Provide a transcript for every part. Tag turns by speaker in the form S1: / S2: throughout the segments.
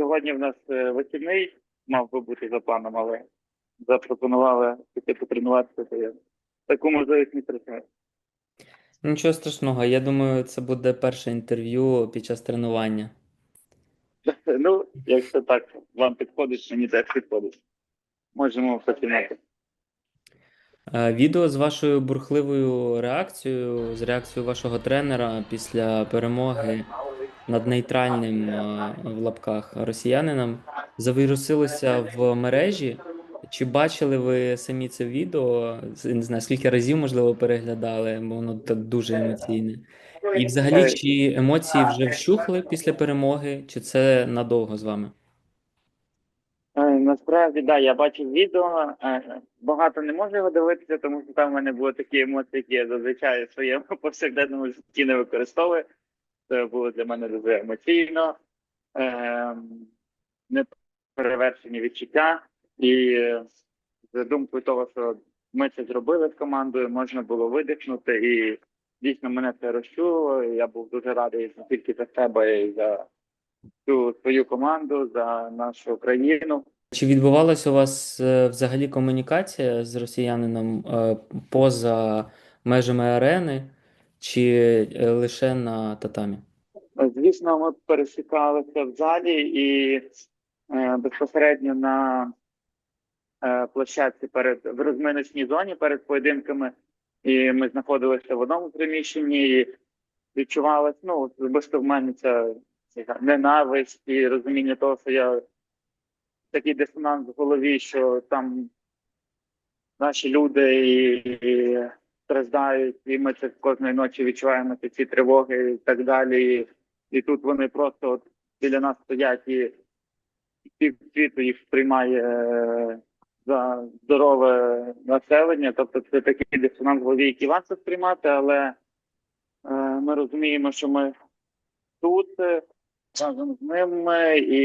S1: сьогодні в нас е, вихідний, мав би бути за планом, але запропонували піти потренуватися, то я таку можливість не втрачаю.
S2: Нічого страшного, я думаю, це буде перше інтерв'ю під час тренування.
S1: Ну, якщо так вам підходить, мені теж підходить. Можемо починати.
S2: Е, Відео з вашою бурхливою реакцією, з реакцією вашого тренера після перемоги над нейтральним е, в лапках росіянином завірусилося в мережі. Чи бачили ви самі це відео? Не знаю, скільки разів, можливо, переглядали, бо воно так дуже емоційне. І взагалі, чи емоції вже вщухли після перемоги, чи це надовго з вами?
S1: Е, Насправді, да, я бачив відео. е, Багато не можу його дивитися, тому що там в мене були такі емоції, які я зазвичай в своєму повсякденному житті не використовую. Це було для мене дуже емоційно, е, неперевершені відчуття. І е, з думкою того, що ми це зробили з командою, можна було видихнути. І дійсно мене це розчуло. Я був дуже радий не тільки за себе і за всю свою команду, за нашу країну.
S2: Чи відбувалася у вас е, взагалі комунікація з росіянином е, поза межами арени, чи е, лише на татамі?
S1: Звісно, ми пересікалися в залі і е, безпосередньо на е, площадці перед в розминочній зоні перед поєдинками. І ми знаходилися в одному приміщенні і відчувалось, ну, особисто в мене ця ненависть і розуміння того, що я такий дисонанс в голові, що там наші люди і, і страждають, і ми це кожної ночі відчуваємо ці- тривоги і так далі. І, і тут вони просто от біля нас стоять і пів світу їх сприймає е, за здорове населення. Тобто це такий дисонанс в голові, який важко сприймати, але е, ми розуміємо, що ми тут е, разом з ними, і,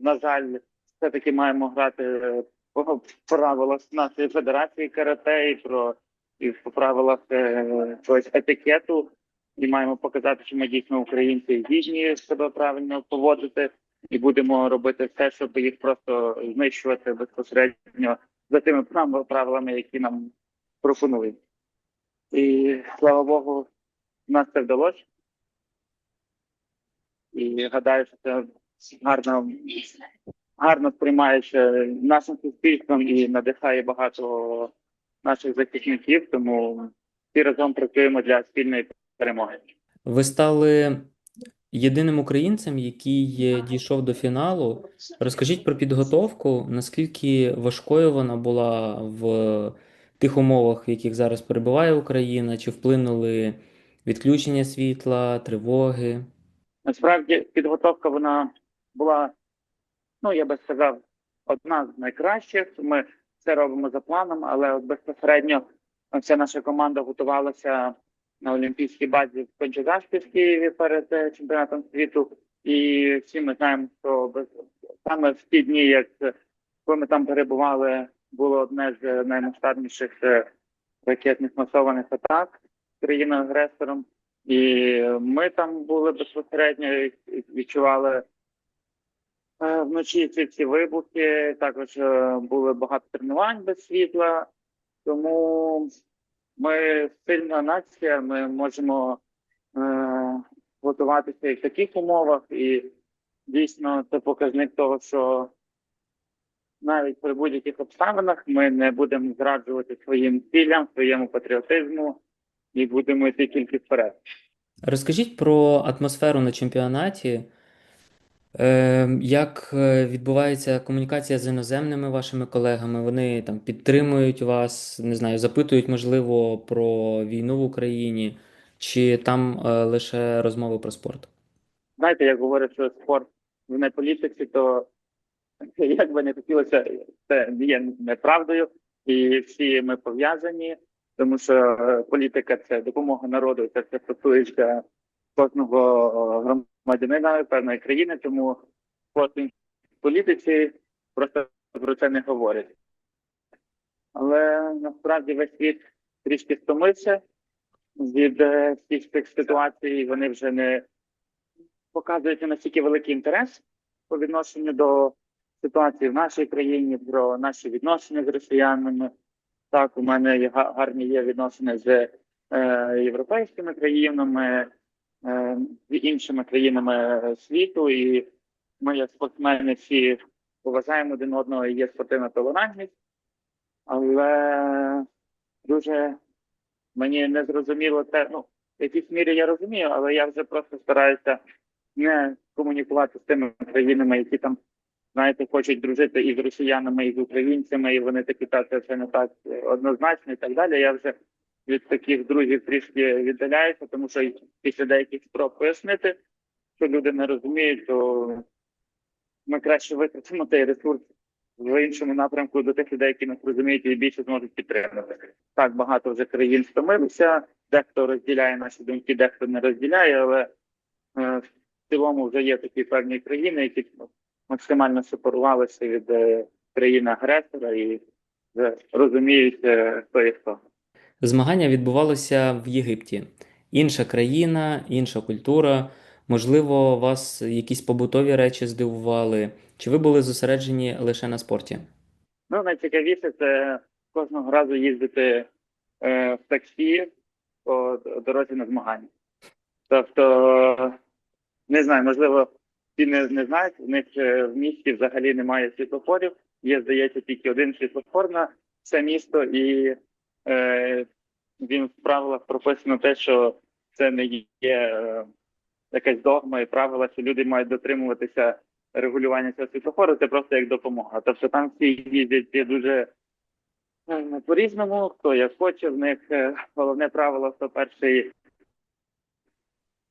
S1: на жаль, все-таки маємо грати е, по правилах нашої федерації карате і про і по правилах е, чогось етикету. І маємо показати, що ми дійсно українці гідні себе правильно поводити, і будемо робити все, щоб їх просто знищувати безпосередньо за тими прав- правилами, які нам пропонують. І слава Богу, нас це вдалося. І гадаю, що це гарно, гарно сприймається нашим суспільством і надихає багато наших захисників. Тому всі разом працюємо для спільної перемоги.
S2: Ви стали єдиним українцем, який дійшов до фіналу. Розкажіть про підготовку, наскільки важкою вона була в тих умовах, в яких зараз перебуває Україна, чи вплинули відключення світла, тривоги?
S1: Насправді підготовка вона була, ну я би сказав, одна з найкращих. Ми все робимо за планом, але от безпосередньо вся наша команда готувалася на Олімпійській базі в Кончезашпі в Києві перед е, чемпіонатом світу. І всі ми знаємо, що без- саме в ті дні, як е, коли ми там перебували, було одне з наймасштабніших е, ракетних масованих атак країною-агресором. І ми там були безпосередньо відчували вночі ці всі вибухи. Також е, були багато тренувань без світла. Тому ми сильна нація, ми можемо е, готуватися і в таких умовах. І дійсно це показник того, що навіть при будь-яких обставинах ми не будемо зраджувати своїм цілям, своєму патріотизму і будемо йти тільки вперед.
S2: Розкажіть про атмосферу на чемпіонаті. Е, Як е, відбувається комунікація з іноземними вашими колегами? Вони там підтримують вас, не знаю, запитують, можливо, про війну в Україні, чи там е, лише розмови про спорт?
S1: знаєте, як говорять, що спорт в не політиці, то як би не хотілося, це є неправдою, і всі ми пов'язані, тому що е, політика це допомога народу, це все стосується кожного громадянина певної країни, тому потім політиці просто про це не говорять. Але насправді весь світ трішки стомився від е, всіх цих ситуацій, вони вже не показують настільки великий інтерес по відношенню до ситуації в нашій країні, про наші відносини з росіянами. Так, у мене є гарні є відносини з е, європейськими країнами, з іншими країнами світу, і ми, як спортсмени, всі поважаємо один одного і є спортивна толерантність. Але дуже мені не зрозуміло те, ну, в якійсь мірі я розумію, але я вже просто стараюся не комунікувати з тими країнами, які там, знаєте, хочуть дружити і з росіянами, і з українцями, і вони такі та це, не так однозначно і так далі. Я вже від таких друзів трішки віддаляюся, тому що після деяких спроб пояснити, що люди не розуміють, то ми краще витратимо цей ресурс в іншому напрямку до тих людей, які нас розуміють і більше зможуть підтримати. Так багато вже країн стомилися, дехто розділяє наші думки, дехто не розділяє, але е, в цілому вже є такі певні країни, які максимально сепарувалися від е, країни-агресора і вже розуміють, е, хто є хто.
S2: Змагання відбувалося в Єгипті. Інша країна, інша культура. Можливо, вас якісь побутові речі здивували, чи ви були зосереджені лише на спорті?
S1: Ну, найцікавіше це кожного разу їздити е, в таксі по дорозі на змагання. Тобто, не знаю, можливо, всі не, не знають, в них е, в місті взагалі немає світлофорів. Є, здається, тільки один світлофор на все місто, і е, він в правилах прописано те, що це не є е, якась догма і правила, що люди мають дотримуватися регулювання цього світлофору, це просто як допомога. Тобто там всі їздять дуже е, по-різному, хто як хоче, в них е, головне правило, хто перший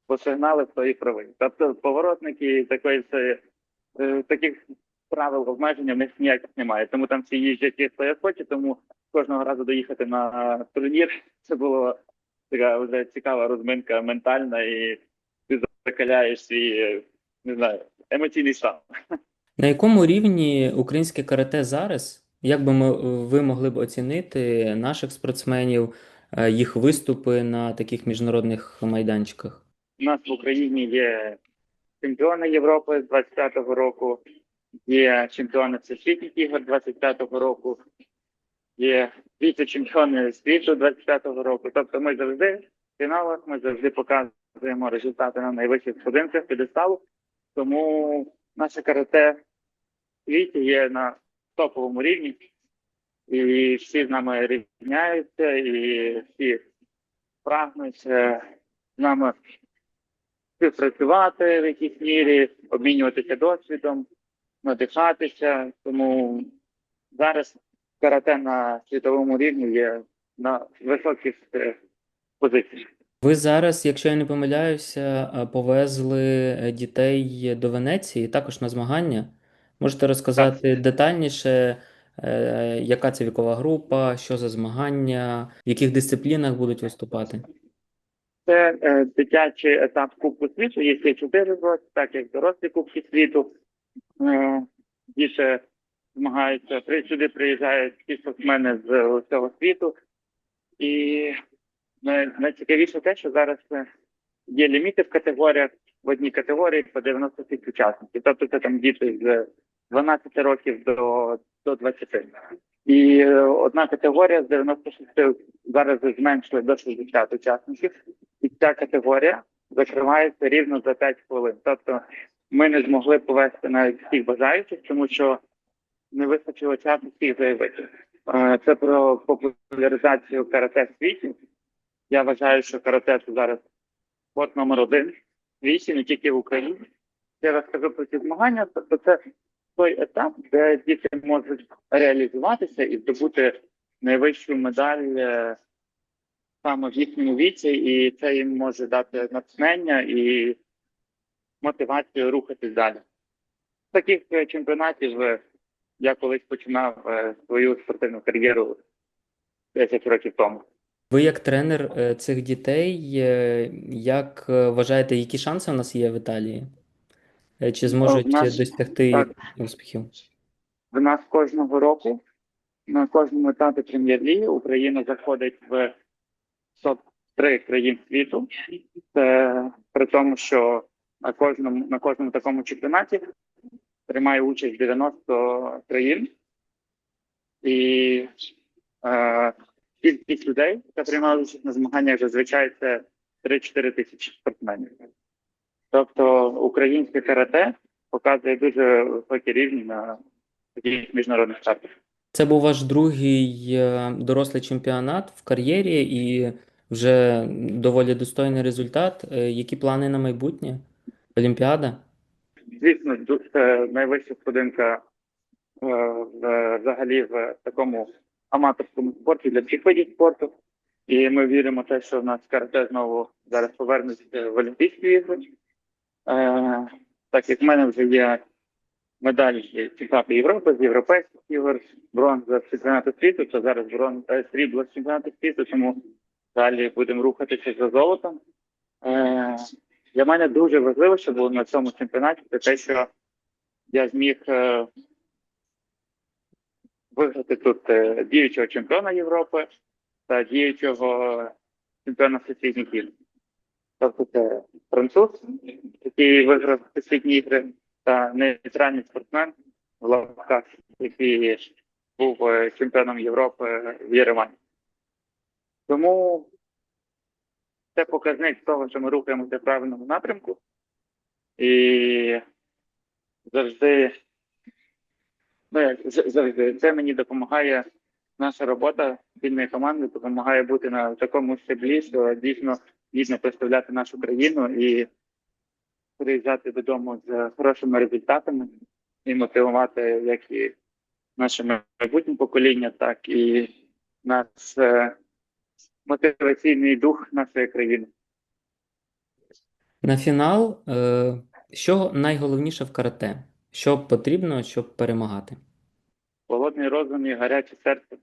S1: посигнали, хто і правий. Тобто поворотники такої таких правил обмеження в них ніяких немає. Тому там всі їздять хто як хоче, тому кожного разу доїхати на турнір це було така вже цікава розминка ментальна, і ти закаляєш свій, не знаю, емоційний стан.
S2: На якому рівні українське карате зараз? Як би ми, ви могли б оцінити наших спортсменів, е, їх виступи на таких міжнародних майданчиках?
S1: У нас в Україні є чемпіони Європи з 25-го року, є чемпіони всесвітніх ігор 25-го року, є віце-чемпіони світу 25-го року. Тобто ми завжди в фіналах, ми завжди показуємо результати на найвищих сходинках підеставу. Тому наше карате в світі є на топовому рівні, і всі з нами рівняються, і всі прагнуть з нами співпрацювати в якійсь мірі, обмінюватися досвідом, надихатися. Тому зараз карате на світовому рівні є на високих е, позиціях.
S2: Ви зараз, якщо я не помиляюся, е, повезли е, дітей до Венеції, також на змагання. Можете розказати детальніше, е, яка це вікова група, що за змагання, в яких дисциплінах будуть виступати?
S1: Це е, дитячий етап Кубку світу, є ще чотири роки, так як дорослі Кубки світу. Е, діти змагаються, при, сюди приїжджають спортсмени з усього світу. І найцікавіше те, що зараз е, є ліміти в категоріях, в одній категорії по 96 учасників. Тобто це там діти з 12 років до, до 20. І е, одна категорія з 96 зараз зменшили до 60 учасників і ця категорія закривається рівно за 5 хвилин. Тобто ми не змогли повести навіть всіх бажаючих, тому що не вистачило часу всіх заявити. Це про популяризацію карате в світі. Я вважаю, що карате це зараз спорт номер один в світі, не тільки в Україні. Я розкажу про ці змагання, тобто це той етап, де діти можуть реалізуватися і здобути найвищу медаль е, саме в їхньому віці, і це їм може дати натхнення і мотивацію рухатись далі. Таких е, чемпіонатів е, я колись починав е, свою спортивну кар'єру 10 років тому.
S2: Ви як тренер е, цих дітей, е, як вважаєте, які шанси у нас є в Італії? Чи зможуть
S1: нас-
S2: досягти
S1: так.
S2: успіхів?
S1: В нас кожного року на кожному етапі прем'єр-ліги Україна заходить в топ-3 країн світу. Це при тому, що на кожному на кожному такому чемпіонаті приймає участь 90 країн. І е, кількість людей, яка приймала участь на змаганнях, зазвичай це 3-4 тисячі спортсменів. Тобто українське карате показує дуже високі рівні на таких міжнародних стартах.
S2: Це був ваш другий е, дорослий чемпіонат в кар'єрі і вже доволі достойний результат. Е, Які плани на майбутнє? Олімпіада?
S1: Звісно, це найвища сходинка е, взагалі в такому аматорському спорті для всіх видів спорту. І ми віримо те, що в нас карате знову зараз повернеться в Олімпійські ігри. Е, так як в мене вже є медаль чемпіонату Європи, з європейських ігор, бронза з чемпіонату світу, то зараз брон, е, срібло з чемпіонату світу, тому далі будемо рухатися за золотом. Для мене дуже важливо, що було на цьому чемпіонаті, це те, що я зміг е, виграти тут е, діючого чемпіона Європи та діючого чемпіона всесвітніх ігор. Тобто це француз, який виграв всесвітні ігри, та нейтральний спортсмен в лапках, який був е, чемпіоном Європи в Єревані. Тому це показник того, що ми рухаємося в правильному напрямку. І завжди, ну завжди, це мені допомагає. Наша робота спільної команди допомагає бути на такому щаблі, що дійсно гідно представляти нашу країну і приїжджати додому з хорошими результатами і мотивувати як і наше майбутнє покоління, так і наш е, мотиваційний дух нашої країни.
S2: На фінал, е, що найголовніше в карате? Що потрібно, щоб перемагати?
S1: Холодний розум і гаряче серце.